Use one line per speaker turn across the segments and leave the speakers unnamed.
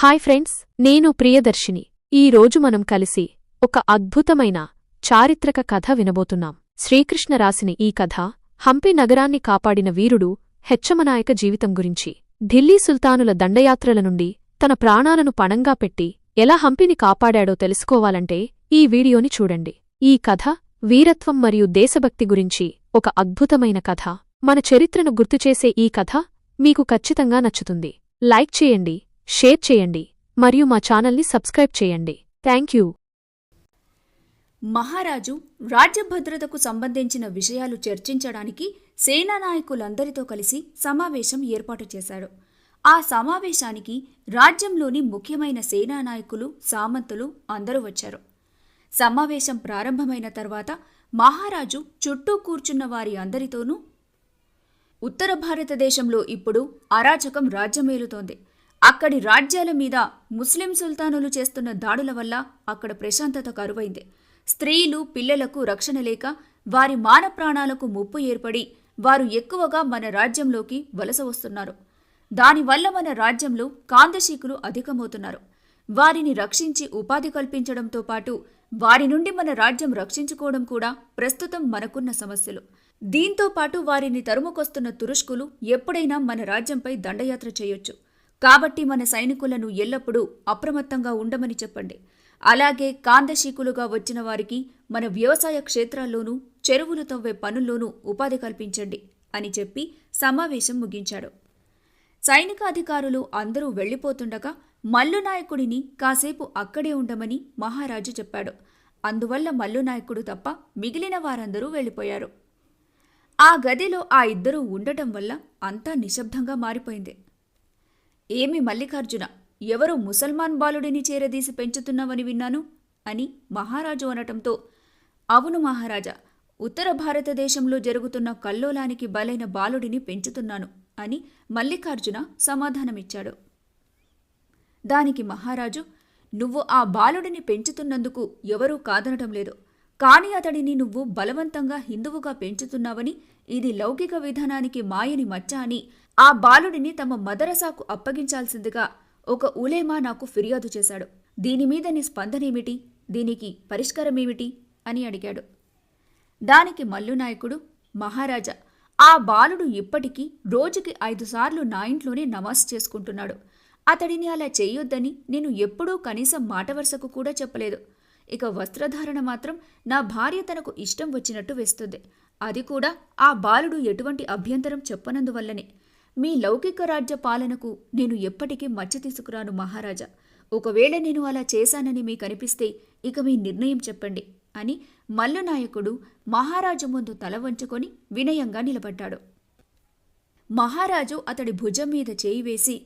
Hi friends నేను ప్రియదర్శిని. ఈ రోజు మనం కలిసి ఒక అద్భుతమైన చారిత్రక కథ వినబోతున్నాం. శ్రీకృష్ణ రాసిన ఈ కథ హంపి నగరాన్ని కాపాడిన వీరుడు హెచ్చమనాయక జీవితం గురించి. ఢిల్లీ సుల్తానుల దండయాత్రల నుండి తన ప్రాణాలను పణంగా పెట్టి ఎలా హంపిని కాపాడాడో తెలుసుకోవాలంటే ఈ వీడియోని చూడండి. ఈ కథ వీరత్వం మరియు దేశభక్తి గురించి ఒక అద్భుతమైన కథ. మన చరిత్రను గుర్తుచేసే ఈ కథ మీకు ఖచ్చితంగా నచ్చుతుంది. లైక్ చేయండి. షేర్ చేయండి మరియు మా ఛానల్ని సబ్స్క్రైబ్ చేయండి. Thank you.
మహారాజు రాజ్య భద్రతకు సంబంధించిన విషయాలు చర్చించడానికి సేనానాయకులందరితో కలిసి సమావేశం ఏర్పాటు చేశాడు. ఆ సమావేశానికి రాజ్యంలోని ముఖ్యమైన సేనానాయకులు సామంతులు అందరూ వచ్చారు. సమావేశం ప్రారంభమైన తర్వాత మహారాజు చుట్టూ కూర్చున్న వారి అందరితోనూ ఉత్తర భారతదేశంలో ఇప్పుడు అరాచకం రాజ్యమేలుతోంది. అక్కడి రాజ్యాల మీద ముస్లిం సుల్తానులు చేస్తున్న దాడుల వల్ల అక్కడ ప్రశాంతత కరువైంది. స్త్రీలు పిల్లలకు రక్షణ లేక వారి మాన ప్రాణాలకు ముప్పు ఏర్పడి వారు ఎక్కువగా మన రాజ్యంలోకి వలస వస్తున్నారు. దానివల్ల మన రాజ్యంలో కాందశీకులు అధికమవుతున్నారు. వారిని రక్షించి ఉపాధి కల్పించడంతో పాటు వారి నుండి మన రాజ్యం రక్షించుకోవడం కూడా ప్రస్తుతం మనకున్న సమస్యలు. దీంతో పాటు వారిని తరుముకొస్తున్న తురుష్కులు ఎప్పుడైనా మన రాజ్యంపై దండయాత్ర చేయొచ్చు. కాబట్టి మన సైనికులను ఎల్లప్పుడూ అప్రమత్తంగా ఉండమని చెప్పండి. అలాగే కాందశీకులుగా వచ్చిన వారికి మన వ్యవసాయ క్షేత్రాల్లోనూ చెరువులు తవ్వే పనుల్లోనూ ఉపాధి కల్పించండి అని చెప్పి సమావేశం ముగించాడు. సైనికాధికారులు అందరూ వెళ్ళిపోతుండగా మల్లునాయకుడిని కాసేపు అక్కడే ఉండమని మహారాజు చెప్పాడు. అందువల్ల మల్లునాయకుడు తప్ప మిగిలిన వారందరూ వెళ్ళిపోయారు. ఆ గదిలో ఆ ఇద్దరూ ఉండటం వల్ల అంతా నిశ్శబ్దంగా మారిపోయింది. ఏమి మల్లికార్జున ఎవరో ముసల్మాన్ బాలుడిని చేరదీసి పెంచుతున్నావని విన్నాను? అని మహారాజు అనటంతో అవును మహారాజా ఉత్తర భారతదేశంలో జరుగుతున్న కల్లోలానికి బలైన బాలుడిని పెంచుతున్నాను అని మల్లికార్జున సమాధానమిచ్చాడు. దానికి మహారాజు నువ్వు ఆ బాలుడిని పెంచుతున్నందుకు ఎవరూ కాదనటం లేదు. కాని అతడిని నువ్వు బలవంతంగా హిందువుగా పెంచుతున్నావని ఇది లౌకిక విధానానికి మాయని మచ్చ అని ఆ బాలుడిని తమ మదరసాకు అప్పగించాల్సిందిగా ఒక ఉలేమా నాకు ఫిర్యాదు చేశాడు. దీనిమీద నీ స్పందనేమిటి దీనికి పరిష్కారమేమిటి అని అడిగాడు. దానికి మల్లునాయకుడు మహారాజా ఆ బాలుడు ఇప్పటికీ రోజుకి ఐదుసార్లు నా ఇంట్లోనే నమాజ్ చేసుకుంటున్నాడు. అతడిని అలా చేయొద్దని నేను ఎప్పుడూ కనీసం మాట వరుసకు కూడా చెప్పలేదు. ఇక వస్త్రధారణ మాత్రం నా భార్య తనకు ఇష్టం వచ్చినట్టు వేస్తుంది. అది కూడా ఆ బాలుడు ఎటువంటి అభ్యంతరం చెప్పనందువల్లనే. మీ లౌకిక రాజ్య పాలనకు నేను ఎప్పటికీ మచ్చ తీసుకురాను మహారాజా. ఒకవేళ నేను అలా చేశానని మీకు అనిపిస్తే ఇక మీ నిర్ణయం చెప్పండి అని మల్లనాయకుడు మహారాజు ముందు తల వంచుకొని వినయంగా నిలబడ్డాడు. మహారాజు అతడి భుజం మీద చేయి వేసి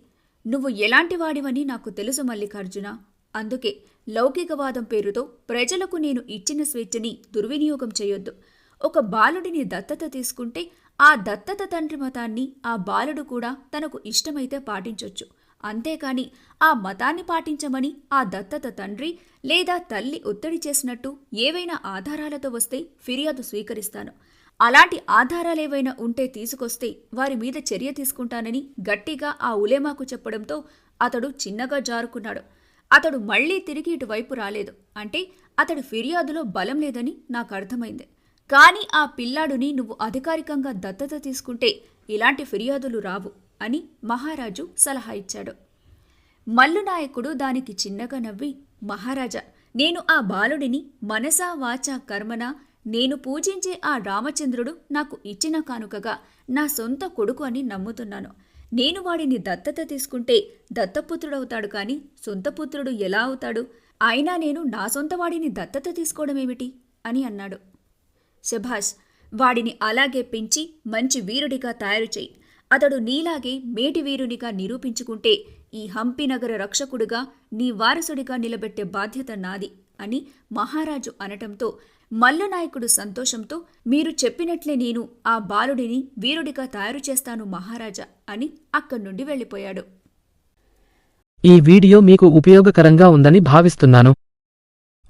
నువ్వు ఎలాంటి వాడివని నాకు తెలుసు మల్లికార్జున. అందుకే లౌకికవాదం పేరుతో ప్రజలకు నేను ఇచ్చిన స్వేచ్ఛని దుర్వినియోగం చేయొద్దు. ఒక బాలుడిని దత్తత తీసుకుంటే ఆ దత్తత తండ్రి మతాన్ని ఆ బాలుడు కూడా తనకు ఇష్టమైతే పాటించొచ్చు. అంతేకాని ఆ మతాన్ని పాటించమని ఆ దత్తత తండ్రి లేదా తల్లి ఒత్తిడి చేసినట్టు ఏవైనా ఆధారాలతో వస్తే ఫిర్యాదు స్వీకరిస్తాను. అలాంటి ఆధారాలేవైనా ఉంటే తీసుకొస్తే వారి మీద చర్య తీసుకుంటానని గట్టిగా ఆ ఉలేమాకు చెప్పడంతో అతడు చిన్నగా జారుకున్నాడు. అతడు మళ్ళీ తిరిగి ఇటువైపు రాలేదు. అంటే అతడు ఫిర్యాదులో బలం లేదని నాకు అర్థమైంది. కానీ ఆ పిల్లాడుని నువ్వు అధికారికంగా దత్తత తీసుకుంటే ఇలాంటి ఫిర్యాదులు రావు అని మహారాజు సలహా ఇచ్చాడు. మల్లునాయకుడు దానికి చిన్నగా నవ్వి మహారాజా నేను ఆ బాలుడిని మనసా వాచా కర్మన? నేను పూజించే ఆ రామచంద్రుడు నాకు ఇచ్చిన కానుకగా నా సొంత కొడుకు అని నమ్ముతున్నాను. నేను వాడిని దత్తత తీసుకుంటే దత్తపుత్రుడవుతాడు కాని సొంత పుత్రుడు ఎలా అవుతాడు? అయినా నేను నా సొంత వాడిని దత్తత తీసుకోవడమేమిటి? అని అన్నాడు. శభాష్ వాడిని అలాగే పెంచి మంచి వీరుడిగా తయారు చేయి. అతడు నీలాగే మేటి వీరునిగా నిరూపించుకుంటే ఈ హంపి నగర రక్షకుడిగా నీ వారసుడిగా నిలబెట్టే బాధ్యత నాది అని మహారాజు అనటంతో మల్లనాయకుడు సంతోషంతో మీరు చెప్పినట్లే నేను ఆ బాలుడిని వీరుడిగా తయారు చేస్తాను మహారాజా అని అక్కడి నుండి వెళ్ళిపోయాడు.
ఈ వీడియో మీకు ఉపయోగకరంగా ఉందని భావిస్తున్నాను.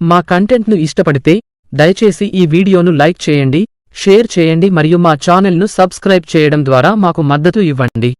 మా కంటెంట్ను ఇష్టపడితే దయచేసి ఈ వీడియోను లైక్ చేయండి షేర్ చేయండి మరియు మా ఛానల్ను సబ్స్క్రైబ్ చేయడం ద్వారా మాకు మద్దతు ఇవ్వండి.